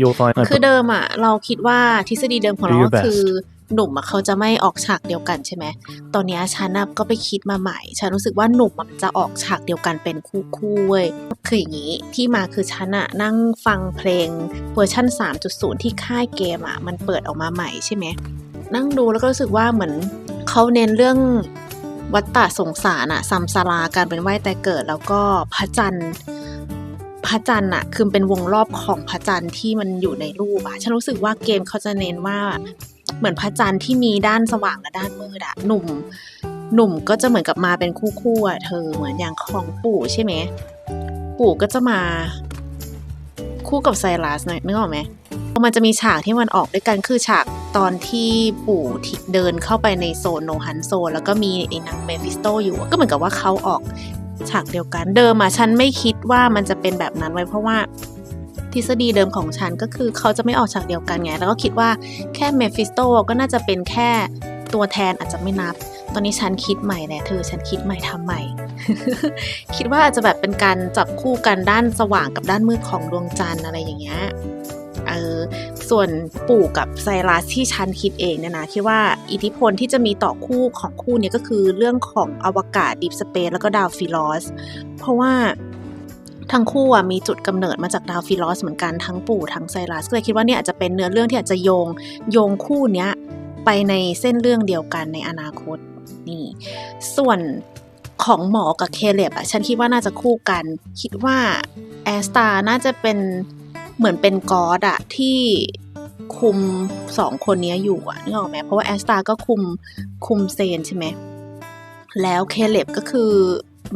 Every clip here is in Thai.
you'll find คือเดิมอะ เราคิดว่าทฤษฎีเดิมของเรา Do your ก็คือหนุ่มอะเขาจะไม่ออกฉากเดียวกันใช่ไหม ตอนเนี้ยฉันน่ะก็ไปคิดมาใหม่ ฉันรู้สึกว่าหนุ่มอะมันจะออกฉากเดียวกันเป็นคู่คู่ๆเว้ย คืออย่างนี้ที่มาคือฉันอะนั่งฟังเพลงเวอร์ชัน3.0 ที่ค่ายเกมอะมันเปิดออกมาใหม่ใช่ไหม นั่งดูแล้วก็รู้สึกว่าเหมือนเขาเน้นเรื่องวัฏฏะสงสารอะซัมสาราการเป็นว่ายแต่เกิดแล้วก็พระจันทร์ พระจันทร์อะคือเป็นวงรอบของพระจันทร์ที่มันอยู่ในรูปอะฉันรู้สึกว่าเกมเขาจะเน้นว่าเหมือนพระจันทร์ที่มีด้านสว่างและด้านมืดอะหนุ่ม หนุ่มก็จะเหมือนกับมาเป็นคู่คู่อะเธอเหมือนอย่างของปู่ใช่ไหมปู่ก็จะมาคู่กับไซรัสนะนึกออกไหมมันจะมีฉากที่มันออกด้วยกันคือฉากตอนที่ปู่เดินเข้าไปในโซนโนฮันโซนแล้วก็มีไอ้นางเมฟิสโตอยู่ก็เหมือนกับว่าเขาออก ฉากเดียวกัน เดิมอะฉันไม่คิดว่ามันจะเป็นแบบนั้นไว้เพราะว่าทฤษฎีเดิมของฉันก็คือเขาจะไม่ออกฉากเดียวกันไง แล้วก็คิดว่าแค่เมฟิสโตก็น่าจะเป็นแค่ตัวแทนอาจจะไม่นับ ตอนนี้ฉันคิดใหม่แหละเธอฉันคิดใหม่ทำใหม่ คิดว่าอาจจะแบบเป็นการจับคู่กันด้านสว่างกับด้านมืดของดวงจันทร์อะไรอย่างเงี้ย เออส่วนปู่กับไซรัสที่ฉันคิดเองเนี่ยนะคิดว่าอิทธิพลที่จะมีต่อคู่ของคู่นี้ก็คือเรื่องของอวกาศดิฟสเปซแล้วก็ดาวฟิลอส เพราะว่าทั้งคู่อะมีจุดกำเนิดมาจากดาวฟิลอสเหมือนกันทั้งปู่ทั้งไซรัสก็เลยคิดว่าเนี่ยอาจจะเป็นเนื้อเรื่องที่อาจจะโยงโยงคู่เนี้ยไปในเส้นเรื่องเดียวกันในอนาคตนี่ส่วนของหมอกับเคเลบอะฉันคิดว่าน่าจะคู่กัน คิดว่าแอสตาน่าจะเป็น เหมือนเป็นกอดอะที่คุมสองคนนี้อยู่อะนึกออกไหมเพราะว่าแอสตาก็คุมคุมเซนใช่ไหมแล้วเคเลบก็คือ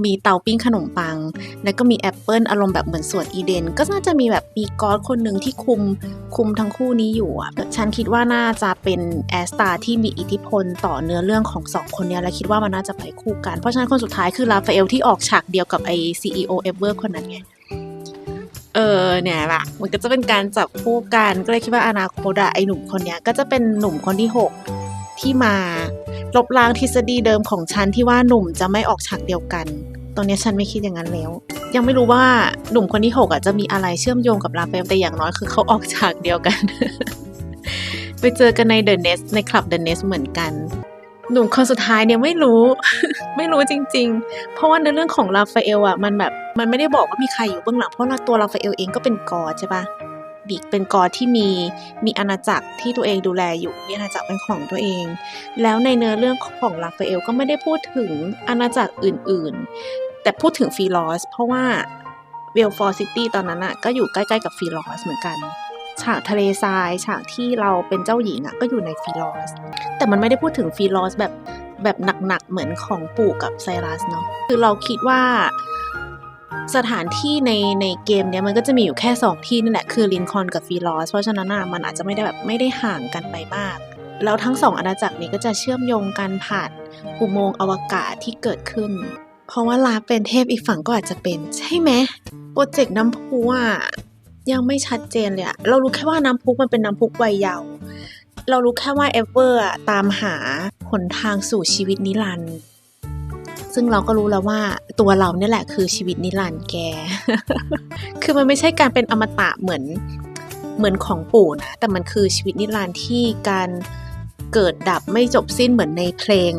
มีเตาปิ้งขนมปัง แล้วก็มีแอปเปิลอารมณ์แบบเหมือนสวนอีเดน ก็น่าจะมีแบบมีกอดคนหนึ่งที่คุมคุมทั้งคู่นี้อยู่อะฉันคิดว่าน่าจะเป็นแอสตาที่มีอิทธิพลต่อเนื้อเรื่องของสองคนนี้และคิดว่ามันน่าจะไปคู่กัน เพราะฉะนั้นคนสุดท้ายคือราฟาเอลที่ออกฉากเดียวกับไอซีอีโอเอเวอร์คนนั้นไง เออเนี่ยแหละมันก็จะเป็นการจับคู่กันก็เลยคิดว่าอนาคตอะไอหนุ่มคนเนี้ยก็จะเป็นหนุ่มคนที่หกที่มาลบล้างทฤษฎีเดิมของฉันที่ว่าหนุ่มจะไม่ออกฉากเดียวกัน ตอนนี้ฉันไม่คิดอย่างนั้นแล้ว ยังไม่รู้ว่าหนุ่มคนที่หกอะจะมีอะไรเชื่อมโยงกับลาเฟลแต่อย่างน้อยคือเขาออกฉากเดียวกัน ไปเจอกันในเดอะเนสในคลับเดอะเนสเหมือนกัน หนุ่มคนสุดท้ายเนี่ยไม่รู้ ไม่รู้จริง ๆ เพราะว่าในเรื่องของลาฟาเอลอะมันแบบมันไม่ได้บอกว่ามีใครอยู่เบื้องหลังเพราะว่าตัวลาฟาเอลเองก็เป็นกอใช่ปะบีกเป็นกอที่มีมีอาณาจักรที่ตัวเองดูแลอยู่มีอาณาจักรเป็นของตัวเอง แล้วในเนื้อเรื่องของลาฟาเอลก็ไม่ได้พูดถึงอาณาจักรอื่น ๆ แต่พูดถึงฟีลอสเพราะว่าเวลฟอร์ซิตี้ตอนนั้นอะก็อยู่ใกล้ๆกับฟีลอสเหมือนกัน ฉากทะเลทราย ฉากที่เราเป็นเจ้าหญิงอะก็อยู่ในฟีลอส แต่มันไม่ได้พูดถึงฟีลอสแบบแบบหนักๆ เหมือนของปู่กับไซรัสเนาะคือเราคิดว่าสถานที่ในในเกมเนี้ยมันก็จะมีอยู่แค่ 2 ที่นั่นแหละคือลินคอนกับฟีลอสเพราะฉะนั้นอะมันอาจจะไม่ได้แบบไม่ได้ห่างกันไปมาก แล้วทั้งสองอาณาจักรนี้ก็จะเชื่อมโยงกันผ่านอุโมงค์อวกาศที่เกิดขึ้น เพราะว่าลาเป็นเทพอีกฝั่งก็อาจจะเป็น ใช่ไหมโปรเจกต์น้ำพุอะยังไม่ชัดเจนเลยอะเรารู้แค่ว่าน้ำพุมันเป็นน้ำพุวัยเยาว์ เรารู้แค่ว่าเอเวอร์อะตามหาหนทางสู่ชีวิตนิรันดร์ซึ่งเราก็รู้แล้วว่าตัวเราเนี่ยแหละคือชีวิตนิรันดร์แก คือมันไม่ใช่การเป็นอมตะเหมือนเหมือนของปู่นะ แต่มันคือชีวิตนิรันดร์ที่การเกิดดับไม่จบสิ้นเหมือนในเพลง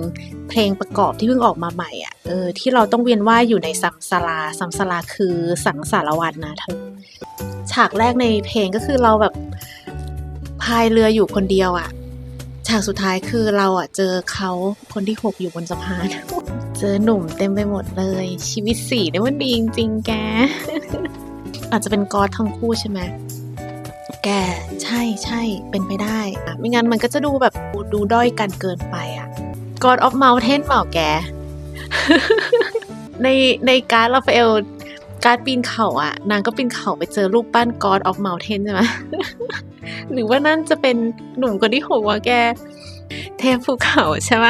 เพลงประกอบที่เพิ่งออกมาใหม่อะเออที่เราต้องเวียนว่ายอยู่ในสัมสาราสัมสาราคือสังสารวัตรนะเธอฉากแรกในเพลงก็คือเราแบบายเรืออยู่คนเดียวอะ่ะ ฉากสุดท้ายคือเราอะ่ะเจอเขาคนที่หกอยู่บนสะพาน เจอหนุ่มเต็มไปหมดเลย ชีวิตสี่เนี่มันดีจริงๆแก อาจจะเป็นกอดทั้งคู่ใช่ไหมแกใช่ใช่เป็นไปได้ ไม่งั้นมันก็จะดูแบบดูด้อยกันเกินไปอะ God of Mountain เปล่าแก ในในการดราฟเอลการปีนเขาอะนางก็ปีนเขาไปเจอรูปปั้น God of Mountain ใช่ไหม หรือว่านั่นจะเป็นหนุ่มคนที่หกวะแก เทพภูเขาใช่ไหม